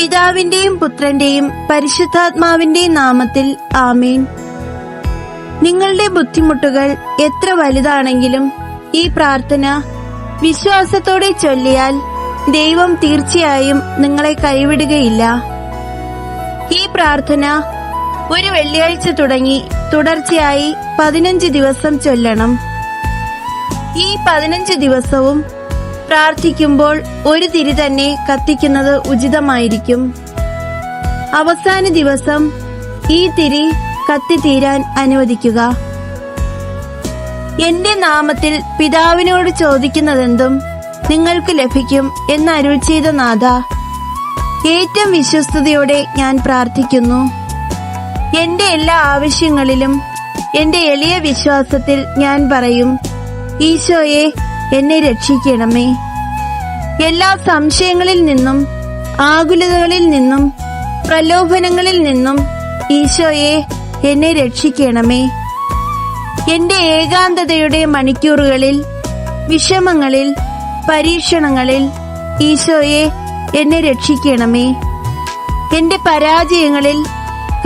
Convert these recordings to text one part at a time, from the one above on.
പിതാവിന്റെയും പുത്രന്റെയും പരിശുദ്ധാത്മാവിന്റെയും നാമത്തിൽ ആമേൻ. നിങ്ങളുടെ ബുദ്ധിമുട്ടുകൾ എത്ര വലുതാണെങ്കിലും ഈ പ്രാർത്ഥന വിശ്വാസത്തോടെ ചൊല്ലിയാൽ ദൈവം തീർച്ചയായും നിങ്ങളെ കൈവിടുകയില്ല. ഈ പ്രാർത്ഥന ഒരു വെള്ളിയാഴ്ച തുടങ്ങി തുടർച്ചയായി പതിനഞ്ച് ദിവസം ചൊല്ലണം. ഈ പതിനഞ്ച് ദിവസവും പ്രാർത്ഥിക്കുമ്പോൾ ഒരു തിരി തന്നെ കത്തിക്കുന്നത് ഉചിതമായിരിക്കും. അവസാന ദിവസം ഈ തിരി കത്തിത്തീരാൻ അനുവദിക്കുക. എന്റെ നാമത്തിൽ പിതാവിനോട് ചോദിക്കുന്നതെന്തും നിങ്ങൾക്ക് ലഭിക്കും എന്ന് അരുൾ ചെയ്ത നാഥ ഏറ്റവും വിശ്വസ്തയോടെ ഞാൻ പ്രാർത്ഥിക്കുന്നു. എന്റെ എല്ലാ ആവശ്യങ്ങളിലും എന്റെ എളിയ വിശ്വാസത്തിൽ ഞാൻ പറയും ഈശോയെ എന്നെ രക്ഷിക്കണമേ. എല്ലാ സംശയങ്ങളിൽ നിന്നും ആകുലതകളിൽ നിന്നും പ്രലോഭനങ്ങളിൽ നിന്നും ഈശോയെ എന്നെ രക്ഷിക്കണമേ. എന്റെ ഏകാന്തതയുടെ മണിക്കൂറുകളിൽ വിഷമങ്ങളിൽ പരീക്ഷണങ്ങളിൽ ഈശോയെ എന്നെ രക്ഷിക്കണമേ. എന്റെ പരാജയങ്ങളിൽ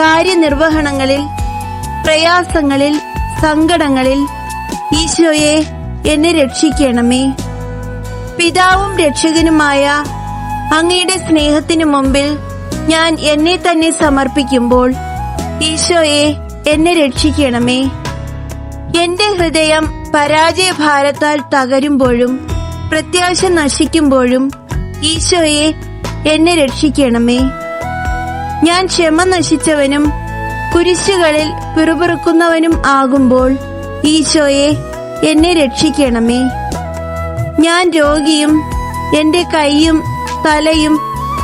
കാര്യനിർവഹണങ്ങളിൽ പ്രയാസങ്ങളിൽ സങ്കടങ്ങളിൽ ഈശോയെ എന്നെ രക്ഷിക്കണമേ. പിതാവും രക്ഷകനുമായ അങ്ങയുടെ സ്നേഹത്തിനു മുമ്പിൽ ഞാൻ എന്നെ തന്നെ സമർപ്പിക്കുമ്പോൾ ഈശോയെ എന്നെ രക്ഷിക്കണമേ. എന്റെ ഹൃദയം പരാജയഭാരത്താൽ തകരുമ്പോഴും പ്രത്യാശ നശിക്കുമ്പോഴും ഈശോയെ എന്നെ രക്ഷിക്കണമേ. ഞാൻ ക്ഷമ നശിച്ചവനും കുരിശുകളിൽ പിറുപിറുക്കുന്നവനും ആകുമ്പോൾ ഈശോയെ എന്നെ രക്ഷിക്കണമേ. ഞാൻ രോഗിയും എന്റെ കൈയും തലയും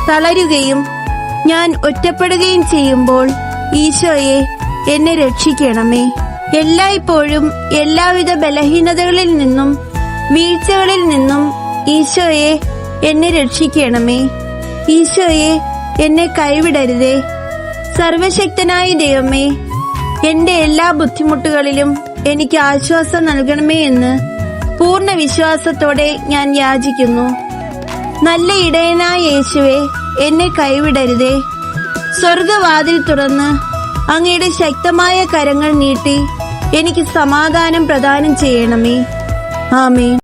തളരുകയും ഞാൻ ഒറ്റപ്പെടുകയും ചെയ്യുമ്പോൾ ഈശോയെ എന്നെ രക്ഷിക്കണമേ. എല്ലായ്പ്പോഴും എല്ലാവിധ ബലഹീനതകളിൽ നിന്നും വീഴ്ചകളിൽ നിന്നും ഈശോയെ എന്നെ രക്ഷിക്കണമേ. ഈശോയെ എന്നെ കൈവിടരുതേ. സർവശക്തനായ ദൈവമേ എന്റെ എല്ലാ ബുദ്ധിമുട്ടുകളിലും എനിക്ക് ആശ്വാസം നൽകണമേ എന്ന് പൂർണ വിശ്വാസത്തോടെ ഞാൻ യാചിക്കുന്നു. നല്ല ഇടയനായ യേശുവെ എന്നെ കൈവിടരുതേ. സ്വർഗവാതിൽ തുറന്ന് അങ്ങയുടെ ശക്തമായ കരങ്ങൾ നീട്ടി എനിക്ക് സമാധാനം പ്രദാനം ചെയ്യണമേ. ആമേ